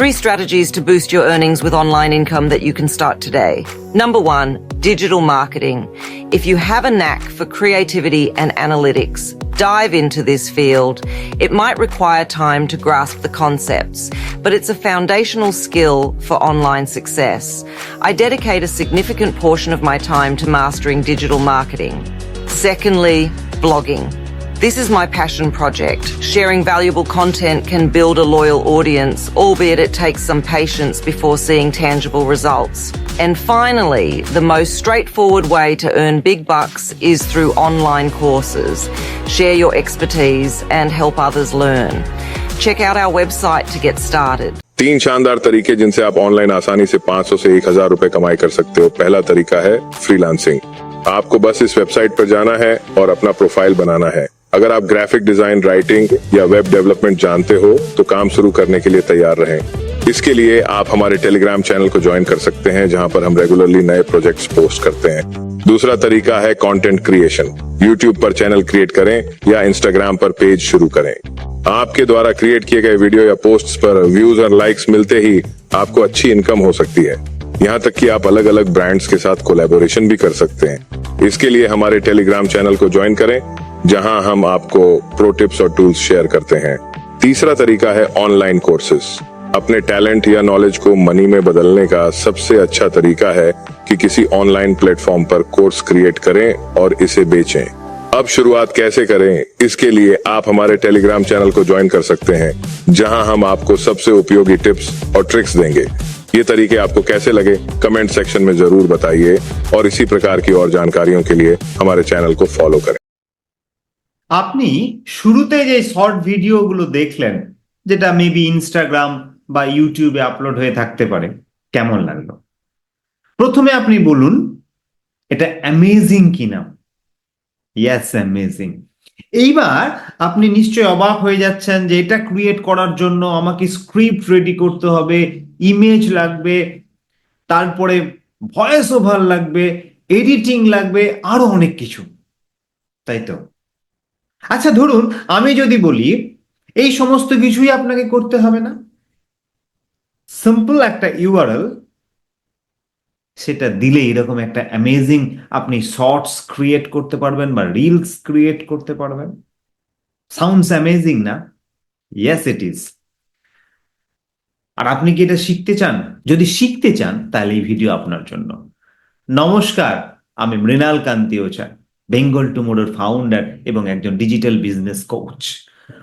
Three strategies to boost your earnings with online income that you can start today. Number one, digital marketing. If you have a knack for creativity and analytics, dive into this field. It might require time to grasp the concepts, but it's a foundational skill for online success. I dedicate a significant portion of my time to mastering digital marketing. Secondly, blogging. This is my passion project. Sharing valuable content can build a loyal audience, albeit it takes some patience before seeing tangible results. And finally, the most straightforward way to earn big bucks is through online courses. Share your expertise and help others learn. Check out our website to get started. तीन शानदार तरीके जिनसे आप online आसानी से 500 से 1000 रुपए कमाई कर सकते हो पहला तरीका है फ्रीलांसिंग आपको बस इस वेबसाइट पर जाना है और अपना प्रोफाइल बनाना है अगर आप ग्राफिक डिज़ाइन राइटिंग या वेब डेवलपमेंट जानते हो तो काम शुरू करने के लिए तैयार रहें। इसके लिए आप हमारे टेलीग्राम चैनल को ज्वाइन कर सकते हैं, जहाँ पर हम रेगुलरली नए प्रोजेक्ट्स पोस्ट करते हैं। दूसरा तरीका है कंटेंट क्रिएशन यूट्यूब पर चैनल क्रिएट करें या इंस्टाग्राम पर पेज शुरू करें। आपके द्वारा क्रिएट किए गए वीडियो या पोस्ट्स पर व्यूज़ और लाइक्स मिलते ही आपको अच्छी इनकम हो सकती है। यहाँ तक कि आप अलग अलग ब्रांड्स के साथ कोलैबोरेशन भी कर सकते हैं। इसके लिए हमारे टेलीग्राम चैनल को ज्वाइन करें जहाँ हम आपको प्रो टिप्स और टूल्स शेयर करते हैं। तीसरा तरीका है ऑनलाइन कोर्सेज अपने टैलेंट या नॉलेज को मनी में बदलने का सबसे अच्छा तरीका है कि किसी ऑनलाइन प्लेटफॉर्म पर कोर्स क्रिएट करें और इसे बेचें। अब शुरुआत कैसे करें? इसके लिए आप हमारे टेलीग्राम चैनल को ज्वाइन कर सकते हैं, जहाँ हम आपको सबसे उपयोगी टिप्स और ट्रिक्स देंगे। ये तरीके आपको कैसे लगे? कमेंट सेक्शन में ज़रूर बताइए और इसी प्रकार की और जानकारियों के लिए हमारे चैनल को फॉलो करें। আপনি শুরুতে যে শর্ট ভিডিওগুলো দেখলেন, যেটা মেবি ইনস্টাগ্রাম বা ইউটিউবে আপলোড হয়ে থাকতে পারে, কেমন লাগল? প্রথমে আপনি বলুন, এটা অ্যামেজিং কিনা? ইয়াস অ্যামেজিং এইবার আপনি নিশ্চয়ই অবাক হয়ে যাচ্ছেন যে এটা ক্রিয়েট করার জন্য আমাকে স্ক্রিপ্ট রেডি করতে হবে ইমেজ লাগবে, তারপরে ভয়েস ওভার লাগবে এডিটিং লাগবে, আরও অনেক কিছু। তাই তো? আচ্ছা ধরুন আমি যদি বলি, এই সমস্ত কিছুই আপনাকে করতে হবে না? সিম্পল একটা ইউআরএল সেটা দিলে এরকম একটা অ্যামেজিং আপনি শর্টস ক্রিয়েট করতে পারবেন বা রিলস ক্রিয়েট করতে পারবেন। সাউন্ডস অ্যামেজিং না? ইয়েস ইট ইজ আর আপনি কি এটা শিখতে চান? যদি শিখতে চান, তাহলে এই ভিডিও আপনার জন্য। নমস্কার, আমি মৃণাল কান্তি ওচা বেঙ্গল টুমোরোর ফাউন্ডার এবং একজন ডিজিটাল বিজনেস কোচ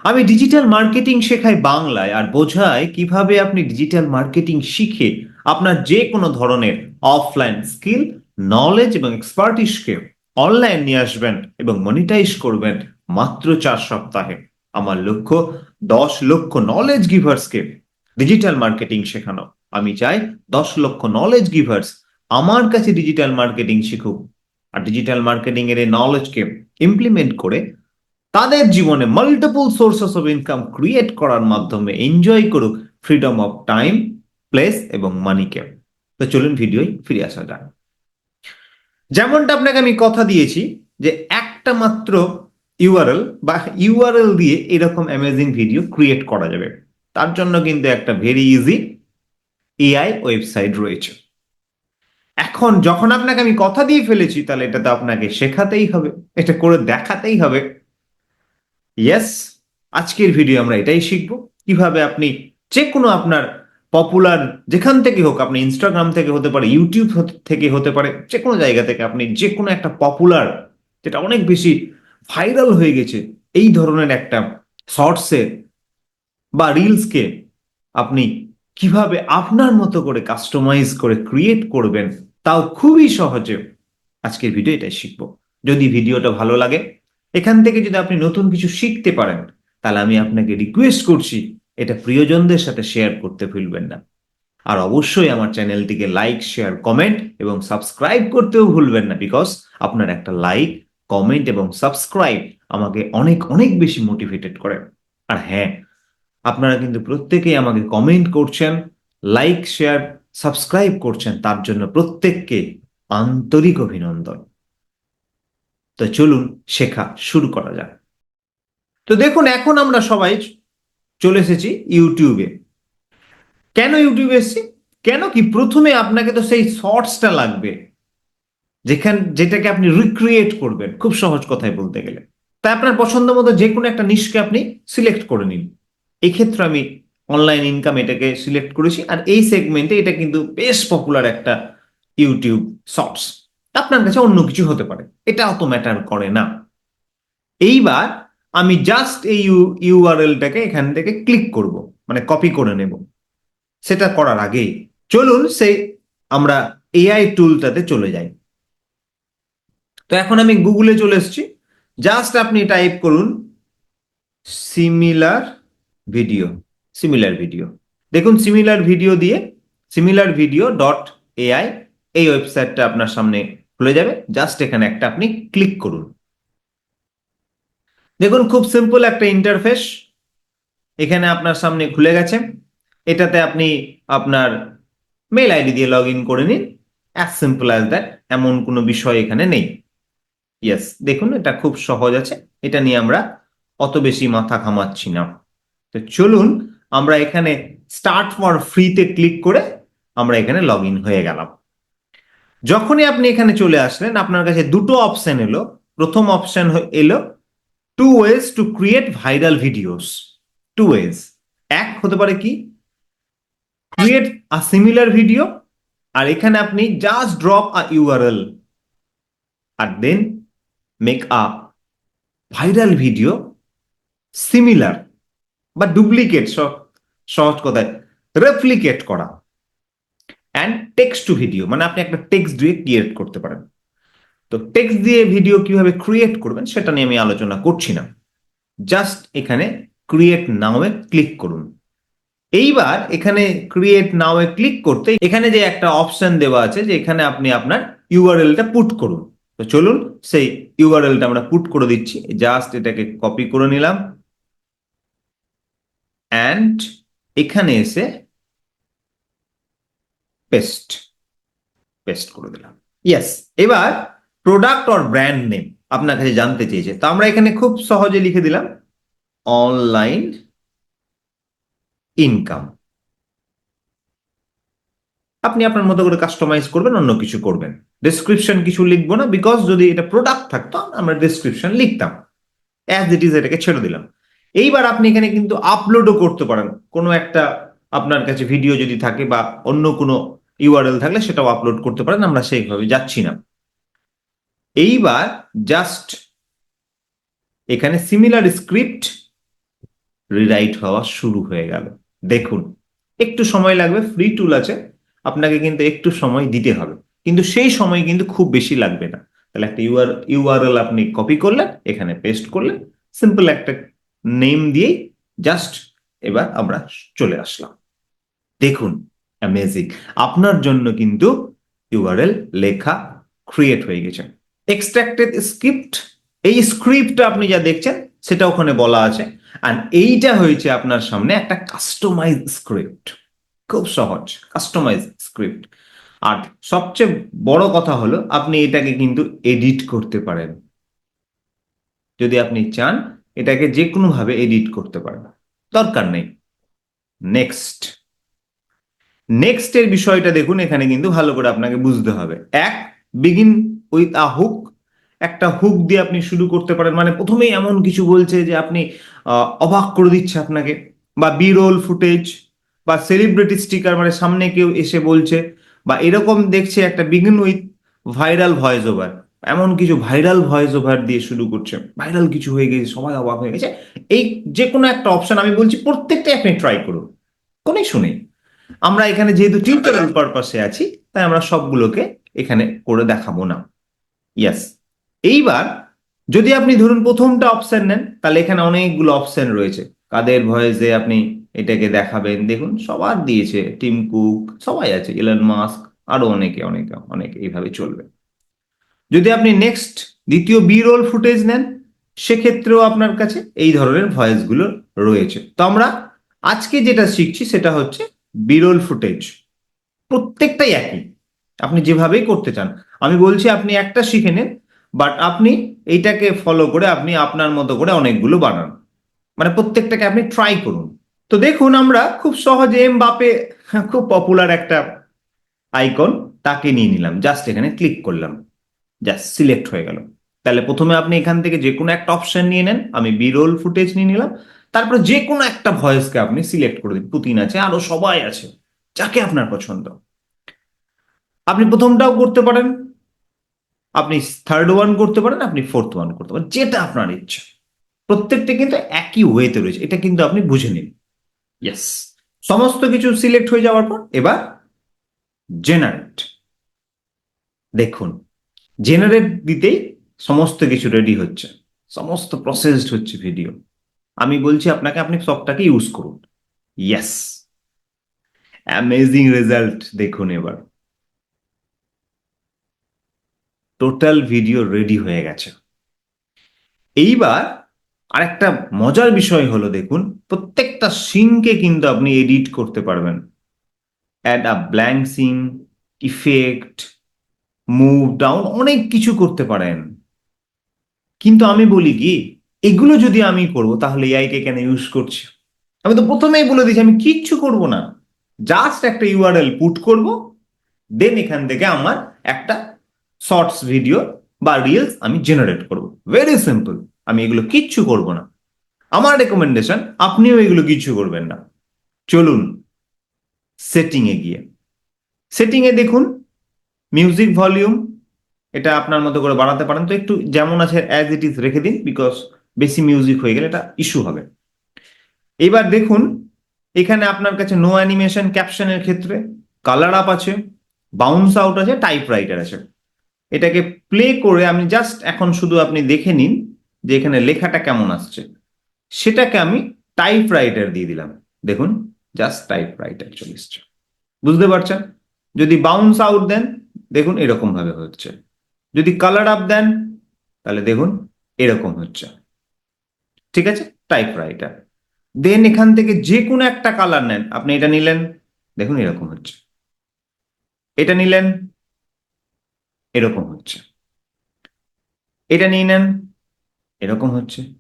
আমি ডিজিটাল মার্কেটিং শেখাই বাংলায় আর বোঝাই কীভাবে আপনি ডিজিটাল মার্কেটিং শিখে আপনার যে কোনো ধরনের অফলাইন স্কিল নলেজ এবং এক্সপার্টিসকে অনলাইন নিয়ে আসবেন এবং মনিটাইজ করবেন মাত্র চার সপ্তাহে। আমার লক্ষ্য, দশ লক্ষ নলেজ গিভার্সকে ডিজিটাল মার্কেটিং শেখানো। আমি চাই দশ লক্ষ নলেজ গিভার্স আমার কাছে ডিজিটাল মার্কেটিং শিখুক। আর ডিজিটাল মার্কেটিং এর এই নলেজকে ইমপ্লিমেন্ট করে তাদের জীবনে multiple sources of income create করার মাধ্যমে এনজয় করুক ফ্রিডম অফ টাইম প্লেস এবং মানিকে তো চলুন ভিডিওয় ফিরে আসা যাক। যেমনটা আপনাকে আমি কথা দিয়েছি যে একটা মাত্র ইউআরএল বা ইউআরএল দিয়ে এরকম অ্যামেজিং ভিডিও ক্রিয়েট করা যাবে। তার জন্য কিন্তু একটা ভেরি ইজি এআই ওয়েবসাইট রয়েছে। এখন যখন আপনাকে আমি কথা দিয়ে ফেলেছি, তাহলে এটা তো আপনাকে শেখাতেই হবে, এটা করে দেখাতেই হবে। ইয়েস আজকের ভিডিও আমরা এটাই শিখব। কীভাবে আপনি যে কোনো আপনার পপুলার যেখান থেকে হোক, আপনি ইনস্টাগ্রাম থেকে হতে পারে ইউটিউব থেকে হতে পারে যে কোনো জায়গা থেকে আপনি যে কোনো একটা পপুলার যেটা অনেক বেশি ভাইরাল হয়ে গেছে, এই ধরনের একটা শর্টসে বা রিলসকে আপনি কীভাবে আপনার মতো করে কাস্টমাইজ করে ক্রিয়েট করবেন তাও খুবই সহজে আজকের ভিডিও এটাই শিখব। যদি ভিডিওটা ভালো লাগে, এখান থেকে যদি আপনি নতুন কিছু শিখতে পারেন, তাহলে আমি আপনাকে রিকোয়েস্ট করছি, এটা প্রিয়জনদের সাথে শেয়ার করতে ভুলবেন না। আর অবশ্যই আমার চ্যানেলটিকে লাইক শেয়ার কমেন্ট এবং সাবস্ক্রাইব করতেও ভুলবেন না বিকজ আপনার একটা লাইক কমেন্ট এবং সাবস্ক্রাইব আমাকে অনেক অনেক বেশি মোটিভেটেড করে। আর হ্যাঁ আপনারা কিন্তু প্রত্যেকেই আমাকে কমেন্ট করছেন লাইক শেয়ার সাবস্ক্রাইব করছেন তার জন্য প্রত্যেককে আন্তরিক অভিনন্দন। তো চলুন শেখা শুরু করা যাক। তো দেখুন, এখন আমরা সবাই চলে এসেছি ইউটিউবে কেন ইউটিউবে এসছি? কেন কি? প্রথমে আপনাকে তো সেই শর্টসটা লাগবে, যেখান, যেটাকে আপনি রিক্রিয়েট করবেন, খুব সহজ কথায় বলতে গেলে। তাই আপনার পছন্দ মতো যে কোনো একটা নিশকে আপনি সিলেক্ট করে নিন। এক্ষেত্রে আমি অনলাইন ইনকাম এটাকে সিলেক্ট করেছি। আর এই সেগমেন্টে এটা কিন্তু বেশ পপুলার একটা ইউটিউব শর্টস আপনার কাছে অন্য কিছু হতে পারে। এটা অত ম্যাটার করে না। এইবার আমি জাস্ট এই ইউআরএলটাকে এখান থেকে ক্লিক করব। মানে কপি করে নেব। সেটা করার আগেই চলুন সেই আমরা এআই টুলটাতে চলে যাই। তো এখন আমি গুগলে চলে এসেছি। জাস্ট আপনি টাইপ করুন সিমিলার ভিডিও সিমিলার ভিডিও দেখুন সিমিলার ভিডিও দিয়ে সিমিলার ভিডিও ডট এআই এই ওয়েবসাইটটা আপনার সামনে খুলে যাবে। জাস্ট এখানে একটা আপনি ক্লিক করুন। দেখুন খুব সিম্পল একটা ইন্টারফেস এখানে আপনার সামনে খুলে গেছে। এটাতে আপনি আপনার মেল আইডি দিয়ে লগ ইন করে নিন। অ্যাজ সিম্পল অ্যাজ দ্যাট এমন কোনো বিষয় এখানে নেই। ইয়েস দেখুন এটা খুব সহজ আছে। এটা নিয়ে আমরা অত বেশি মাথা ঘামাচ্ছি না। তো চলুন আমরা এখানে স্টার্ট ফর ফ্রিতে ক্লিক করে আমরা এখানে লগ হয়ে গেলাম। যখনই আপনি এখানে চলে আসলেন, আপনার কাছে দুটো অপশন এলো। প্রথম অপশন এলো two ways to create viral videos two ways এক হতে পারে কি? ক্রিয়েট আ সিমিলার ভিডিও আর এখানে আপনি just drop a URL R then make a viral video similar বা ডুপ্লিকেট সহজ কথায় রেপ্লিকেট করা। অ্যান্ড টেক্সট টু ভিডিও মানে আপনি একটা টেক্সট দিয়ে ক্রিয়েট করতে পারেন। তো টেক্সট দিয়ে ভিডিও কীভাবে ক্রিয়েট করবেন সেটা নিয়ে আমি আলোচনা করছি না। জাস্ট এখানে ক্রিয়েট নাওয়ে ক্লিক করুন। এইবার এখানে ক্রিয়েট নাওয়ে ক্লিক করতে এখানে যে একটা অপশন দেওয়া আছে যে এখানে আপনি আপনার ইউআরএলটা পুট করুন। তো চলুন সেই ইউআরএলটা আমরা পুট করে দিচ্ছি। জাস্ট এটাকে কপি করে নিলাম। অ্যান্ড এখানে এসে পেস্ট পেস্ট করে দিলাম। ইয়েস এবার প্রোডাক্ট অর ব্র্যান্ড নেম আপনার কাছে জানতে চেয়েছে। তো আমরা এখানে খুব সহজে লিখে দিলাম অনলাইন ইনকাম আপনি আপনার মতো করে কাস্টমাইজ করবেন, অন্য কিছু করবেন। ডেসক্রিপশন কিছু লিখব না বিকজ যদি এটা প্রোডাক্ট থাকতো, আমরা ডেসক্রিপশন লিখতাম। অ্যাজ ইট ইজ এটাকে ছেড়ে দিলাম। এইবার আপনি এখানে কিন্তু আপলোডও করতে পারেন। কোনো একটা আপনার কাছে ভিডিও যদি থাকে বা অন্য কোনো ইউআরএল থাকলে সেটাও আপলোড করতে পারেন, আমরা সেইভাবে যাচ্ছি না। এইবার জাস্ট এখানে সিমিলার স্ক্রিপ্ট রিরাইট হওয়া শুরু হয়ে গেল। দেখুন, একটু সময় লাগবে ফ্রি টুল আছে, আপনাকে কিন্তু একটু সময় দিতে হবে। কিন্তু সেই সময় কিন্তু খুব বেশি লাগবে না। তাহলে একটা ইউআর ইউআরএল আপনি কপি করলেন, এখানে পেস্ট করলেন সিম্পল একটা নেম দিয়েই জাস্ট এবার আমরা চলে আসলাম। দেখুন অ্যামেজিং আপনার জন্য কিন্তু ইউআরএল লেখা ক্রিয়েট হয়ে গেছে। এক্সট্রাক্টেড স্ক্রিপ্ট এই স্ক্রিপ্ট আপনি যা দেখছেন, সেটা ওখানে বলা আছে। আর এইটা হয়েছে আপনার সামনে একটা কাস্টমাইজ স্ক্রিপ্ট খুব সহজ কাস্টমাইজ স্ক্রিপ্ট আর সবচেয়ে বড় কথা হলো, আপনি এটাকে কিন্তু এডিট করতে পারেন। যদি আপনি চান এটাকে যে কোনো ভাবে এডিট করতে পারেন দরকার নেই। নেক্সট নেক্সটের বিষয়টা দেখুন, এখানে কিন্তু ভালো করে আপনাকে বুঝতে হবে। এক বিগিন উইথ আ হুক একটা হুক দিয়ে আপনি শুরু করতে পারেন। মানে প্রথমেই এমন কিছু বলছে যে আপনি অবাক করে দিচ্ছে আপনাকে। বা বিরোল ফুটেজ বা সেলিব্রিটি স্টিকার মানে সামনে কেউ এসে বলছে। বা এরকম দেখছে একটা begin with viral voice over এমন কিছু ভাইরাল ভয়েস ওভার দিয়ে শুরু করছে। ভাইরাল কিছু হয়ে গেছে সবাই অবাক হয়ে গেছে। এই যে কোনো একটা অপশন আমি বলছি, প্রত্যেকটাই আপনি ট্রাই করুন। কোনই শুনে আমরা এখানে যেহেতু টিউটোরিয়াল পারপাসে আছি, তাই আমরা সবগুলোকে এখানে করে দেখাবো না। ইয়াস এইবার যদি আপনি ধরুন প্রথমটা অপশন নেন, তাহলে এখানে অনেকগুলো অপশন রয়েছে। কাদের ভয়েসে আপনি এটাকে দেখাবেন? দেখুন, সবার দিয়েছে। টিম কুক সবাই আছে। ইলন মাস্ক আরও অনেকে অনেকে অনেকে এইভাবে চলবে। যদি আপনি নেক্সট দ্বিতীয় বি রোল ফুটেজ নেন, সেক্ষেত্রেও আপনার কাছে এই ধরনের ভয়েসগুলো রয়েছে। তো আমরা আজকে যেটা শিখছি সেটা হচ্ছে বিরল ফুটেজ প্রত্যেকটাই একই। আপনি যেভাবেই করতে চান। আমি বলছি আপনি একটা শিখে নেন বাট আপনি এইটাকে ফলো করে আপনি আপনার মতো করে অনেকগুলো বানান। মানে প্রত্যেকটাকে আপনি ট্রাই করুন। তো দেখুন আমরা খুব সহজে এম বাপে খুব পপুলার একটা আইকন তাকে নিয়ে নিলাম। জাস্ট এখানে ক্লিক করলাম। জাস্ট সিলেক্ট হয়ে গেল। তাহলে প্রথমে আপনি এখান থেকে যে কোনো একটা অপশন নিয়ে নেন, আমি বিরোল ফুটেজ নিয়ে নিলাম। তারপরে যে কোনো একটা ভয়েসকে আপনি সিলেক্ট করে দিন পুতিন আছে, আরও সবাই আছে, যাকে আপনার পছন্দ। আপনি প্রথমটাও করতে পারেন। আপনি থার্ড ওয়ান করতে পারেন, আপনি ফোর্থ ওয়ান করতে পারেন, যেটা আপনার ইচ্ছা। প্রত্যেকটা কিন্তু একই ওয়েতে রয়েছে, এটা কিন্তু আপনি বুঝে নিন। ইয়েস সমস্ত কিছু সিলেক্ট হয়ে যাওয়ার পর, এবার জেনারেট দেখুন জেনারেট দিতেই সমস্ত কিছু রেডি হচ্ছে। সমস্ত প্রসেসড হচ্ছে ভিডিও আমি বলছি আপনাকে, আপনি সবটাকে ইউজ করুন। ইয়েস অ্যামেজিং রেজাল্ট দেখুন এবার। টোটাল ভিডিও রেডি হয়ে গেছে। এইবার আরেকটা মজার বিষয় হলো, দেখুন, প্রত্যেকটা সিনকে কিন্তু আপনি এডিট করতে পারবেন। Add a blank scene effect move down অনেক কিছু করতে পারেন। কিন্তু আমি বলি কি, এগুলো যদি আমি করব, তাহলে এআই কে কেন ইউজ করছি? আমি তো প্রথমেই বলে দিয়েছি, আমি কিচ্ছু করব না। জাস্ট একটা ইউআরএল পুট করব দেন এখান থেকে আমার একটা শর্টস ভিডিও বা রিলস আমি জেনারেট করব। ভেরি সিম্পল আমি এগুলো কিচ্ছু করব না। আমার রেকমেন্ডেশন আপনিও এগুলো কিচ্ছু করবেন না। চলুন সেটিং এ গিয়ে। সেটিং এ দেখুন মিউজিক ভলিউম এটা আপনার মতো করে বাড়াতে পারেন। তো একটু যেমন আছে অ্যাজ ইট ইজ রেখে দিন বিকজ বেশি মিউজিক হয়ে গেলে এটা ইস্যু হবে। এবার দেখুন, এখানে আপনার কাছে নো অ্যানিমেশন ক্যাপশনের ক্ষেত্রে কালার আপ আছে বাউন্স আউট আছে টাইপ রাইটার আছে। এটাকে প্লে করে আমি জাস্ট এখন শুধু আপনি দেখে নিন যে এখানে লেখাটা কেমন আসছে। সেটাকে আমি টাইপ রাইটার দিয়ে দিলাম। দেখুন জাস্ট টাইপ রাইটার চলে এসছে। বুঝতে পারছেন? যদি বাউন্স আউট দেন দেখুন এরকম ভাবে হচ্ছে। যদি কালার আপ দেন, তাহলে দেখুন এরকম হচ্ছে। ঠিক আছে? টাইপ রাইটার দেন এখান থেকে যে কোনো একটা কালার নেন। আপনি এটা নিলেন, দেখুন এরকম হচ্ছে। এটা নিলেন, এরকম হচ্ছে। এটা নিয়ে নেন, এরকম হচ্ছে।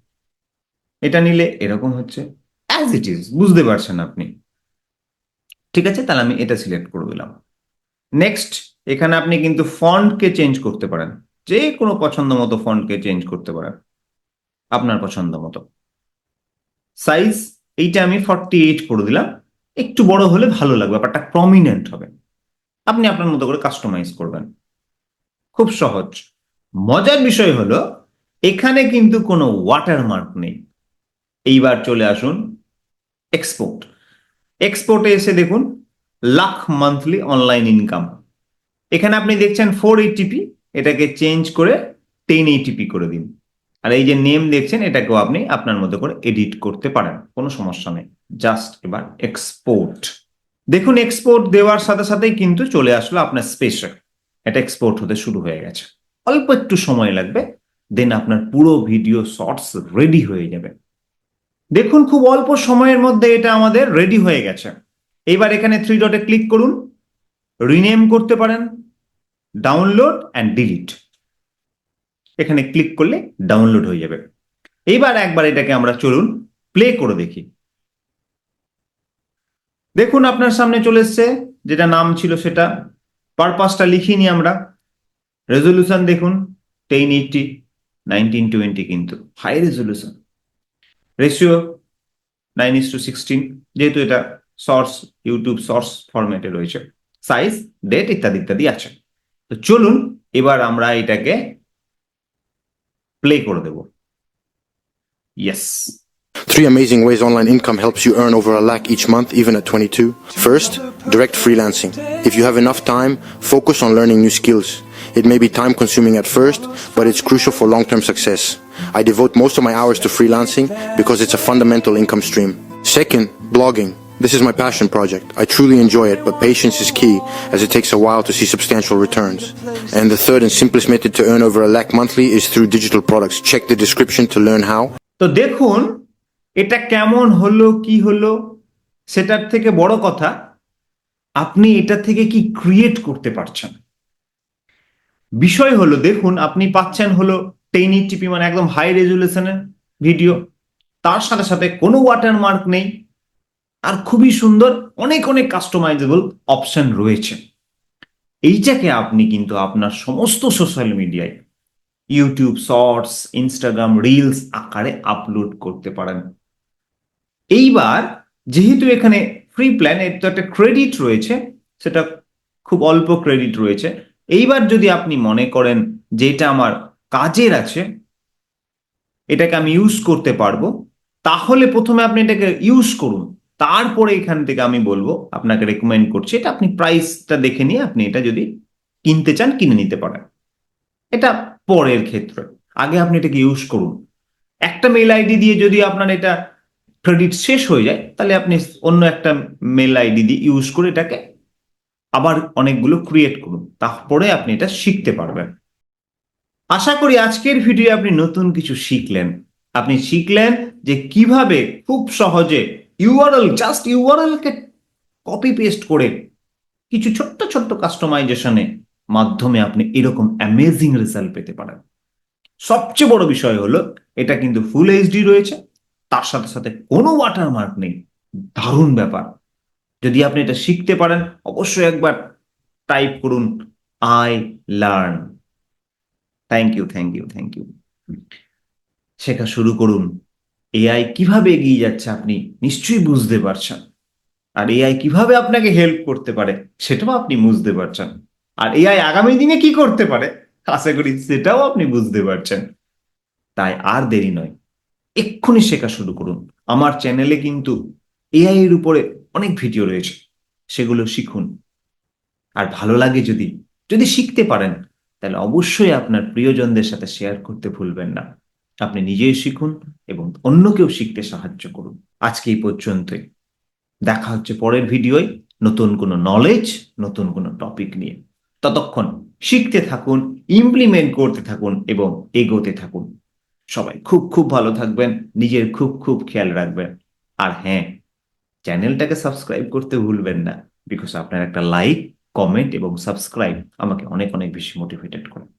এটা নিলে এরকম হচ্ছে। অ্যাজ ইট ইজ বুঝতে পারছেন আপনি। ঠিক আছে? তাহলে আমি এটা সিলেক্ট করে দিলাম। নেক্সট এখানে আপনি কিন্তু ফন্টকে চেঞ্জ করতে পারেন। যে কোনো পছন্দ মতো ফন্টকে চেঞ্জ করতে পারেন। আপনার পছন্দ মতো। সাইজ এইটা আমি ফর্টি এইট করে দিলাম। একটু বড় হলে ভালো লাগবে, ব্যাপারটা প্রমিনেন্ট হবে। আপনি আপনার মতো করে কাস্টমাইজ করবেন। খুব সহজ। মজার বিষয় হলো, এখানে কিন্তু কোনো ওয়াটারমার্ক নেই। এইবার চলে আসুন এক্সপোর্ট এক্সপোর্টে এসে দেখুন, লাখ মান্থলি অনলাইন ইনকাম এখানে আপনি দেখছেন ফোর এইটিপি এটাকে চেঞ্জ করে টেন এইটিপি করে দিন। আর এই যে নেম দেখছেন, এটাকেও আপনি আপনার মতো করে এডিট করতে পারেন, কোনো সমস্যা নেই। জাস্ট এবার এক্সপোর্ট দেখুন এক্সপোর্ট দেওয়ার সাথে সাথেই কিন্তু চলে আসলো আপনার স্পেশাল এটা এক্সপোর্ট হতে শুরু হয়ে গেছে। অল্প একটু সময় লাগবে দেন আপনার পুরো ভিডিও শর্টস রেডি হয়ে যাবে। দেখুন, খুব অল্প সময়ের মধ্যে এটা আমাদের রেডি হয়ে গেছে। এইবার এখানে থ্রি ডটে ক্লিক করুন। রিনেম করতে পারেন ডাউনলোড অ্যান্ড ডিলিট এখানে ক্লিক করলে ডাউনলোড হয়ে যাবে। এইবার একবার এটাকে আমরা চলুন প্লে করে দেখি। দেখুন আপনার সামনে চলে এসছে, যেটা নাম ছিল সেটা। পারপাসটা লিখিনি আমরা। রেজলিউশন দেখুন টেন এইটটি নাইনটিন টোয়েন্টি কিন্তু। High resolution ratio nine is to sixteen যেহেতু এটা শর্টস ইউটিউব শর্টস ফরম্যাটে রয়েছে। সাইজ ডেট ইত্যাদি ইত্যাদি আছে তো চলুন এবার আমরা এটাকে প্লে করে দেব yes Three amazing ways online income helps you earn over a lakh each month, even at 22. First, direct freelancing. If you have enough time, focus on learning new skills. It may be time consuming at first, but it's crucial for long term success. I devote most of my hours to freelancing because it's a fundamental income stream. Second, blogging. This is my passion project. I truly enjoy it, but patience is key as it takes a while to see substantial returns. And the third and simplest method to earn over a lakh monthly is through digital products. Check the description to learn how. তো দেখুন এটা কেমন হলো কি হলো সেটার থেকে বড় কথা আপনি এটা থেকে কি ক্রিয়েট করতে পারছেন বিষয় হলো দেখুন আপনি পাচ্ছেন হলো টেন টিপি মানে একদম হাই রেজুলেশনের ভিডিও তার সাথে সাথে কোনো ওয়াটারমার্ক নেই আর খুবই সুন্দর, অনেক অনেক কাস্টমাইজেবল অপশন রয়েছে। এইটাকে আপনি কিন্তু আপনার সমস্ত সোশ্যাল মিডিয়ায় ইউটিউব শর্টস ইনস্টাগ্রাম রিলস আকারে আপলোড করতে পারেন। এইবার যেহেতু এখানে ফ্রি প্ল্যান এর তো একটা ক্রেডিট রয়েছে, সেটা খুব অল্প ক্রেডিট রয়েছে। এইবার যদি আপনি মনে করেন যে এটা আমার কাজের আছে, এটাকে আমি ইউজ করতে পারব, তাহলে প্রথমে আপনি এটাকে ইউজ করুন। তারপরে এখান থেকে আমি বলব, আপনাকে রেকমেন্ড করছি, এটা আপনি প্রাইসটা দেখে নিয়ে আপনি এটা যদি কিনতে চান, কিনে নিতে পারেন। এটা পরের ক্ষেত্রে। আগে আপনি এটাকে ইউজ করুন। একটা মেল আইডি দিয়ে যদি আপনার এটা ক্রেডিট শেষ হয়ে যায়, তাহলে আপনি অন্য একটা মেল আইডি দিয়ে ইউজ করে এটাকে আবার অনেকগুলো ক্রিয়েট করুন। তারপরে আপনি এটা শিখতে পারবেন। আশা করি আজকের ভিডিও আপনি নতুন কিছু শিখলেন। আপনি শিখলেন যে কীভাবে খুব সহজে ইউআরএল জাস্ট ইউআরএল কে কপি পেস্ট করে কিছু ছোট্ট ছোট্ট কাস্টমাইজেশনে মাধ্যমে আপনি এরকম অ্যামেজিং রেজাল্ট পেতে পারেন। সবচেয়ে বড় বিষয় হলো, এটা কিন্তু ফুল এইচডি রয়েছে, তার সাথে সাথে কোনো ওয়াটারমার্ক নেই। দারুণ ব্যাপার। যদি আপনি এটা শিখতে পারেন, অবশ্যই একবার টাইপ করুন I learn thank you thank you thank you শেখা শুরু করুন। এআই কীভাবে এগিয়ে যাচ্ছে আপনি নিশ্চয়ই বুঝতে পারছেন। আর এআই কীভাবে আপনাকে হেল্প করতে পারে সেটাও আপনি বুঝতে পারছেন। আর এআই আগামী দিনে কি করতে পারে আশা করি সেটাও আপনি বুঝতে পারছেন। তাই আর দেরি নয়, এক্ষুনি শেখা শুরু করুন। আমার চ্যানেলে কিন্তু এআই এর উপরে অনেক ভিডিও রয়েছে, সেগুলো শিখুন। আর ভালো লাগে যদি যদি শিখতে পারেন, তাহলে অবশ্যই আপনার প্রিয়জনদের সাথে শেয়ার করতে ভুলবেন না। আপনি নিজেই শিখুন এবং অন্যকেও শিখতে সাহায্য করুন। আজকে এই পর্যন্তই। দেখা হচ্ছে পরের ভিডিওয়। নতুন কোনো নলেজ নতুন কোনো টপিক নিয়ে। ততক্ষণ শিখতে থাকুন ইমপ্লিমেন্ট করতে থাকুন এবং এগোতে থাকুন। সবাই খুব খুব ভালো থাকবেন, নিজের খুব খুব খেয়াল রাখবেন। আর হ্যাঁ চ্যানেলটাকে সাবস্ক্রাইব করতে ভুলবেন না বিকজ আপনার একটা লাইক কমেন্ট এবং সাবস্ক্রাইব আমাকে অনেক অনেক বেশি মোটিভেটেড করে।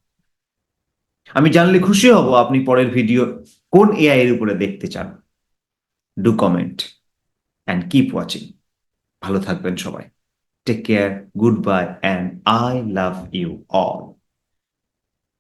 আমি জানলে খুশি হব আপনি পরের ভিডিও কোন এআই এর উপরে দেখতে চান। Do comment and keep watching ভালো থাকবেন সবাই। Take care good bye and I love you all